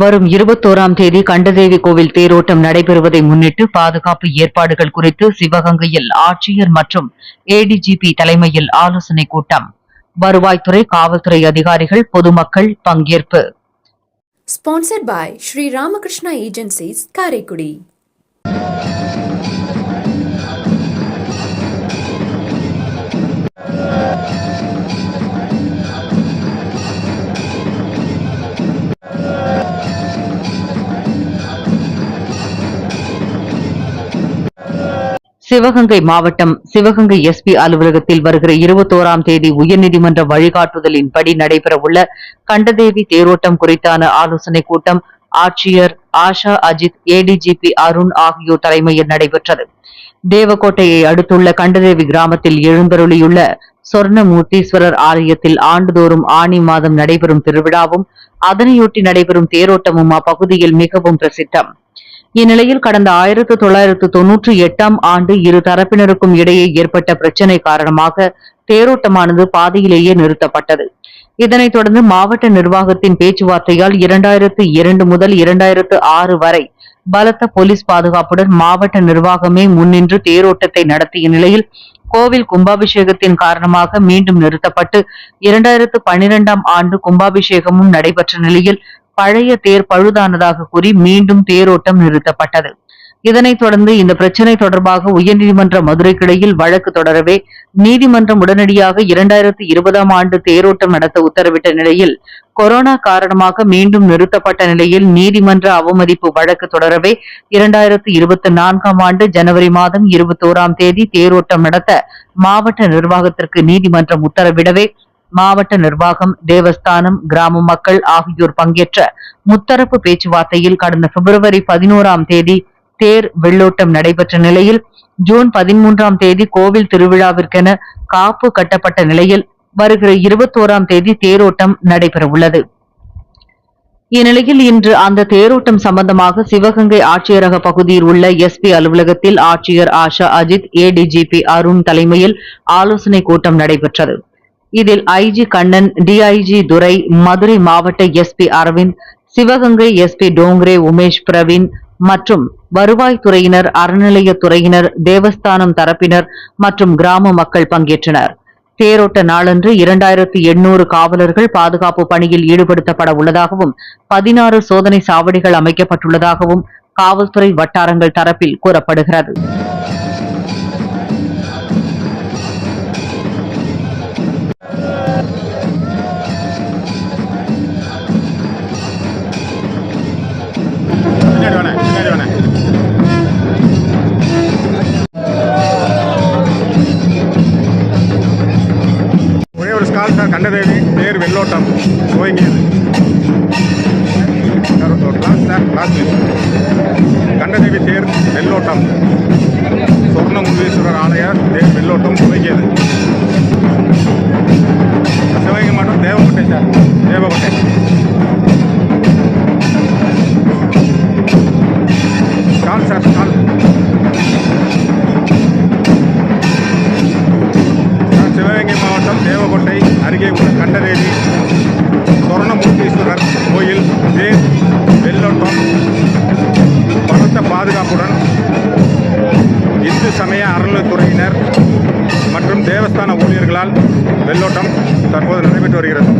வரும் இருபத்தோராம் தேதி கண்டதேவி கோவில் தேரோட்டம் நடைபெறுவதை முன்னிட்டு பாதுகாப்பு ஏற்பாடுகள் குறித்து சிவகங்கையில் ஆட்சியர் மற்றும் ஏடிஜிபி தலைமையில் ஆலோசனை கூட்டம். வருவாய்த்துறை காவல்துறை அதிகாரிகள் பொதுமக்கள் பங்கேற்பு. Sponsored by Shri Ramakrishna agencies Karaikudi Sivaganga மாவட்டம் சிவகங்கை எஸ்பி அலுவலகத்தில் வருகிற இருபத்தோராம் தேதி உயர்நீதிமன்ற வழிகாட்டுதலின்படி நடைபெறவுள்ள கண்டதேவி தேரோட்டம் குறித்தான ஆலோசனைக் கூட்டம் ஆட்சியர் ஆஷா அஜித் ஏடிஜிபி அருண் ஆகியோர் தலைமையில் நடைபெற்றது. தேவக்கோட்டையை அடுத்துள்ள கண்டதேவி கிராமத்தில் எழுந்தருளியுள்ள சொர்ணமூர்த்தீஸ்வரர் ஆலயத்தில் ஆண்டுதோறும் ஆனி மாதம் நடைபெறும் திருவிழாவும் அதனையொட்டி நடைபெறும் தேரோட்டமும் அப்பகுதியில் மிகவும் பிரசித்தம். இந்நிலையில் கடந்த ஆயிரத்து தொள்ளாயிரத்து தொன்னூற்றி எட்டாம் ஆண்டு இரு தரப்பினருக்கும் இடையே ஏற்பட்ட பிரச்சினை காரணமாக தேரோட்டமானது பாதையிலேயே நிறுத்தப்பட்டது. இதனைத் தொடர்ந்து மாவட்ட நிர்வாகத்தின் பேச்சுவார்த்தையால் இரண்டாயிரத்து இரண்டு முதல் இரண்டாயிரத்து ஆறு வரை பலத்த போலீஸ் பாதுகாப்புடன் மாவட்ட நிர்வாகமே முன்னின்று தேரோட்டத்தை நடத்திய நிலையில் கோவில் கும்பாபிஷேகத்தின் காரணமாக மீண்டும் நிறுத்தப்பட்டு இரண்டாயிரத்து பனிரெண்டாம் ஆண்டு கும்பாபிஷேகமும் நடைபெற்ற நிலையில் பழைய தேர் பழுதானதாக கூறி மீண்டும் தேரோட்டம் நிறுத்தப்பட்டது. இதனைத் தொடர்ந்து இந்த பிரச்சனை தொடர்பாக உயர்நீதிமன்ற மதுரை கிளையில் வழக்கு தொடரவே நீதிமன்றம் உடனடியாக இரண்டாயிரத்தி இருபதாம் ஆண்டு தேரோட்டம் நடத்த உத்தரவிட்ட நிலையில் கொரோனா காரணமாக மீண்டும் நிறுத்தப்பட்ட நிலையில் நீதிமன்ற அவமதிப்பு வழக்கு தொடரவே இரண்டாயிரத்தி இருபத்தி நான்காம் ஆண்டு ஜனவரி மாதம் இருபத்தோராம் தேதி தேரோட்டம் நடத்த மாவட்ட நிர்வாகத்திற்கு நீதிமன்றம் உத்தரவிடவே மாவட்ட நிர்வாகம் தேவஸ்தானம் கிராம மக்கள் ஆகியோர் பங்கேற்ற முத்தரப்பு பேச்சுவார்த்தையில் கடந்த பிப்ரவரி பதினோராம் தேதி தேர் வெள்ளோட்டம் நடைபெற்ற நிலையில் ஜூன் பதிமூன்றாம் தேதி கோவில் திருவிழாவிற்கென காப்பு கட்டப்பட்ட நிலையில் வருகிற இருபத்தோராம் தேதி தேரோட்டம் நடைபெற உள்ளது இந்நிலையில் இன்று அந்த தேரோட்டம் சம்பந்தமாக சிவகங்கை ஆட்சியரக பகுதியில் உள்ள எஸ்பி அலுவலகத்தில் ஆட்சியர் ஆஷா அஜித் ஏடிஜிபி அருண் தலைமையில் ஆலோசனைக் கூட்டம் நடைபெற்றது. இதில் ஐஜி கண்ணன் டிஐஜி துரை மதுரை மாவட்ட எஸ்பி அரவிந்த் சிவகங்கை எஸ்பி டோங்கரே உமேஷ் பிரவீன் மற்றும் வருவாய்த்துறையினர் அறநிலையத்துறையினர் தேவஸ்தானம் தரப்பினர் மற்றும் கிராம மக்கள் பங்கேற்றனர். தேரோட்ட நாளன்று இரண்டாயிரத்தி எண்ணூறு காவலர்கள் பாதுகாப்பு பணியில் ஈடுபடுத்தப்பட உள்ளதாகவும் பதினாறு சோதனை சாவடிகள் அமைக்கப்பட்டுள்ளதாகவும் காவல்துறை வட்டாரங்கள் தரப்பில் கூறப்படுகிறது. கண்டதேவி பேர் வெள்ளோட்டம் துவங்கியது சார் ஒரு கிளாஸ் சார் கிளாஸ் கண்டதேவி தேர் வெள்ளோட்டம் சமய அறநிலைத்துறையினர் மற்றும் தேவஸ்தான ஊழியர்களால் வெள்ளோட்டம் தற்போது நடைபெற்று வருகிறது.